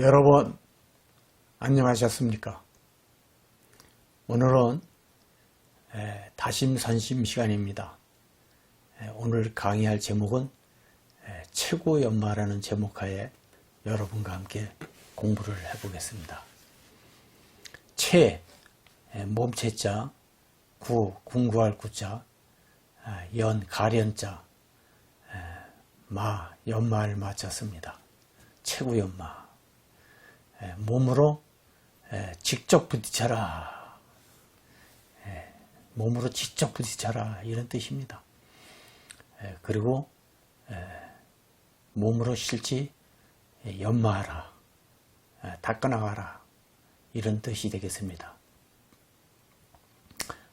여러분 안녕하셨습니까? 오늘은 에, 다심선심 시간입니다. 에, 오늘 강의할 제목은 에, 최고 연마라는 제목하에 여러분과 함께 공부를 해보겠습니다. 채, 에, 몸체 자, 구, 궁구할 구자, 아, 연, 가련자, 에, 마, 연마를 마쳤습니다. 최고 연마. 에, 몸으로 에, 직접 부딪혀라. 에, 몸으로 직접 부딪혀라. 이런 뜻입니다. 에, 그리고 에, 몸으로 실지 에, 연마하라. 에, 닦아나가라. 이런 뜻이 되겠습니다.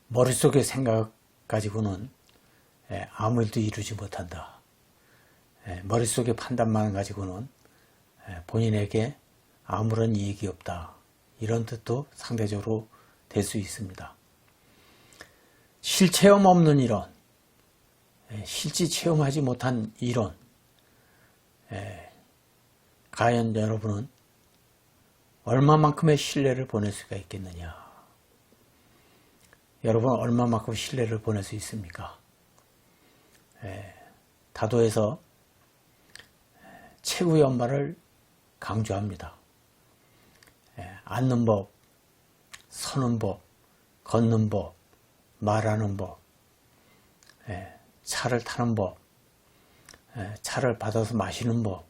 머릿속의 생각 가지고는 에, 아무 일도 이루지 못한다. 에, 머릿속의 판단만 가지고는 에, 본인에게 아무런 이익이 없다. 이런 뜻도 상대적으로 될 수 있습니다. 실체험 없는 이론, 에, 실제 체험하지 못한 이론, 에, 과연 여러분은 얼마만큼의 신뢰를 보낼 수가 있겠느냐? 여러분 얼마만큼 신뢰를 보낼 수 있습니까? 에, 다도에서 최후의 연말을 강조합니다. 예, 앉는 법, 서는 법, 걷는 법, 말하는 법, 예, 차를 타는 법, 예, 차를 받아서 마시는 법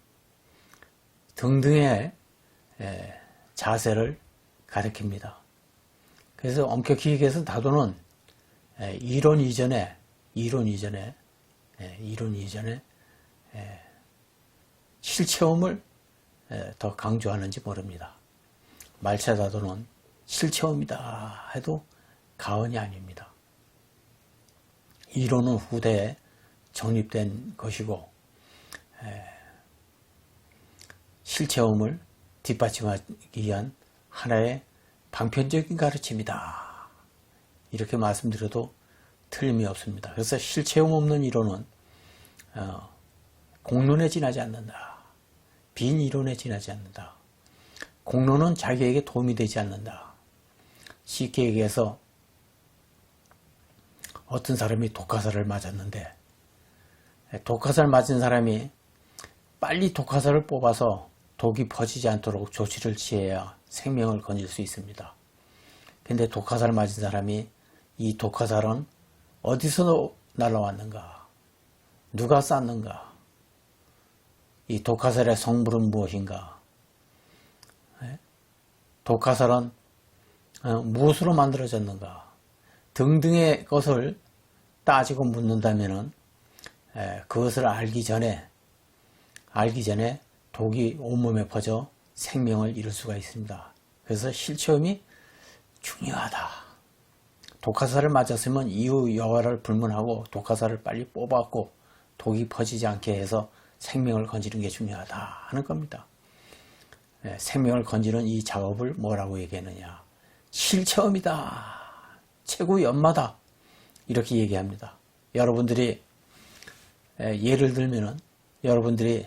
등등의 예, 자세를 가리킵니다. 그래서 엄격히 얘기해서 다도는 예, 이론 이전에 이론 이전에 예, 이론 이전에 예, 실체험을 예, 더 강조하는지 모릅니다. 말차다도는 실체험이다 해도 가언이 아닙니다. 이론은 후대에 정립된 것이고 에, 실체험을 뒷받침하기 위한 하나의 방편적인 가르침이다. 이렇게 말씀드려도 틀림이 없습니다. 그래서 실체험 없는 이론은 어, 공론에 지나지 않는다. 빈 이론에 지나지 않는다. 공론은 자기에게 도움이 되지 않는다. 쉽게 얘기해서 어떤 사람이 독화살을 맞았는데 독화살 맞은 사람이 빨리 독화살을 뽑아서 독이 퍼지지 않도록 조치를 취해야 생명을 건질 수 있습니다. 근데 독화살 맞은 사람이 이 독화살은 어디서 날라왔는가? 누가 쐈는가? 이 독화살의 성분은 무엇인가? 독화살은 어, 무엇으로 만들어졌는가? 등등의 것을 따지고 묻는다면은 그것을 알기 전에 알기 전에 독이 온몸에 퍼져 생명을 잃을 수가 있습니다. 그래서 실체험이 중요하다. 독화살을 맞았으면 이후 여과를 불문하고 독화살을 빨리 뽑았고 독이 퍼지지 않게 해서 생명을 건지는 게 중요하다 하는 겁니다. 예, 생명을 건지는 이 작업을 뭐라고 얘기하느냐. 실체험이다. 최고 연마다. 이렇게 얘기합니다. 여러분들이 예, 예를 들면은 여러분들이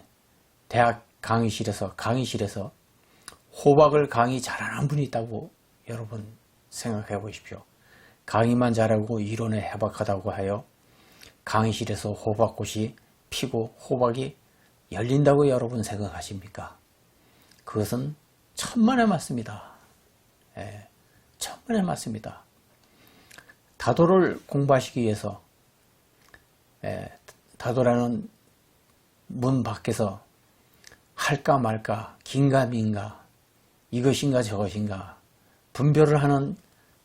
대학 강의실에서 강의실에서 호박을 강의 잘하는 분이 있다고 여러분 생각해 보십시오. 강의만 잘하고 이론에 해박하다고 하여 강의실에서 호박꽃이 피고 호박이 열린다고 여러분 생각하십니까? 그것은 천만에 맞습니다. 예, 천만에 맞습니다. 다도를 공부하시기 위해서 예, 다도라는 문 밖에서 할까 말까 긴가 민가 이것인가 저것인가 분별을 하는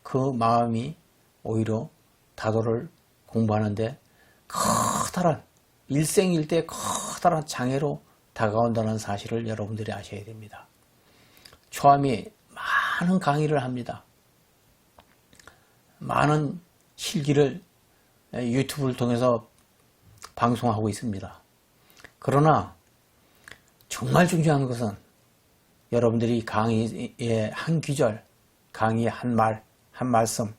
그 마음이 오히려 다도를 공부하는데 커다란 일생일대 커다란 장애로 다가온다는 사실을 여러분들이 아셔야 됩니다. 초암이 많은 강의를 합니다. 많은 실기를 유튜브를 통해서 방송하고 있습니다. 그러나 정말 중요한 것은 여러분들이 강의의 한 귀절, 강의의 한 말, 한 말씀,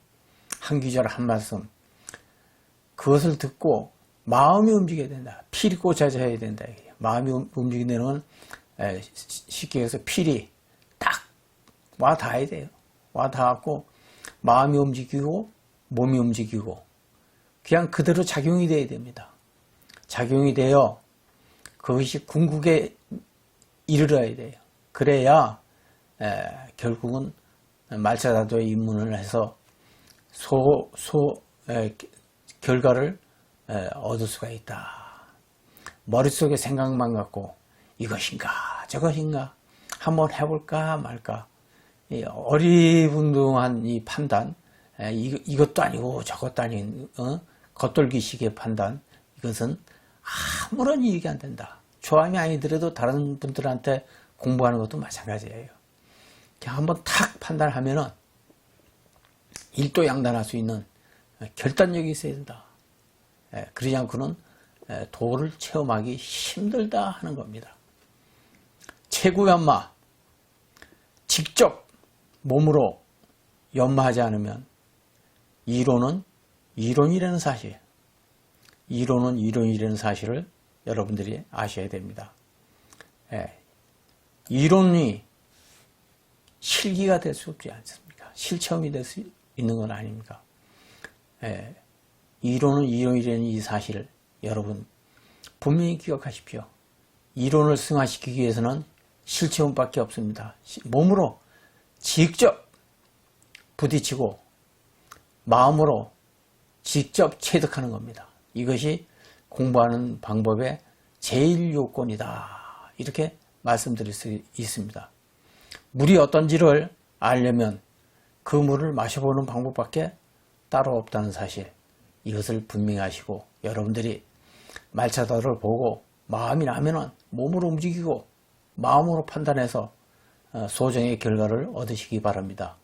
한 귀절, 한 말씀, 그것을 듣고 마음이 움직여야 된다. 필이 꽂혀져야 된다. 마음이 움직이는 건 쉽게 해서 필이 와 닿아야 돼요. 와 닿았고 마음이 움직이고 몸이 움직이고 그냥 그대로 작용이 돼야 됩니다. 작용이 되어 그것이 궁극에 이르러야 돼요. 그래야 에, 결국은 말차다도의 입문을 해서 소, 소, 에, 결과를 에, 얻을 수가 있다. 머릿속에 생각만 갖고 이것인가 저것인가 한번 해볼까 말까 이 어리분둥한 이 판단 에, 이, 이것도 아니고 저것도 아닌 어? 겉돌기식의 판단 이것은 아무런 이익이 안 된다. 조함이 아니더라도 다른 분들한테 공부하는 것도 마찬가지예요. 한번 탁 판단하면은 일도 양단할 수 있는 결단력이 있어야 된다. 예, 그러지 않고는 예, 도를 체험하기 힘들다 하는 겁니다. 최고 연마 직접 몸으로 연마하지 않으면 이론은 이론이라는 사실, 이론은 이론이라는 사실을 여러분들이 아셔야 됩니다. 예, 이론이 실기가 될 수 없지 않습니까? 실체험이 될 수 있는 건 아닙니까? 예, 이론은 이론이라는 이 사실을 여러분 분명히 기억하십시오. 이론을 승화시키기 위해서는 실체험밖에 없습니다. 시- 몸으로 직접 부딪히고 마음으로 직접 체득하는 겁니다. 이것이 공부하는 방법의 제일 요건이다. 이렇게 말씀드릴 수 있습니다. 물이 어떤지를 알려면 그 물을 마셔보는 방법밖에 따로 없다는 사실. 이것을 분명히 하시고 여러분들이 말차도를 보고 마음이 나면은 몸으로 움직이고 마음으로 판단해서 어, 소정의 결과를 얻으시기 바랍니다.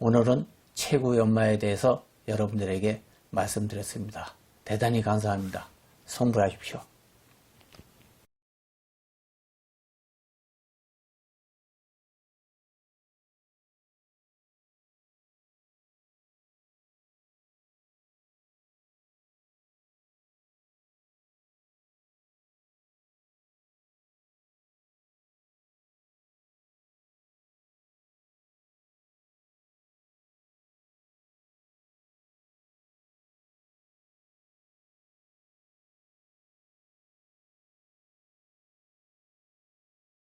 오늘은 최고 연마에 대해서 여러분들에게 말씀드렸습니다. 대단히 감사합니다. 성불하십시오.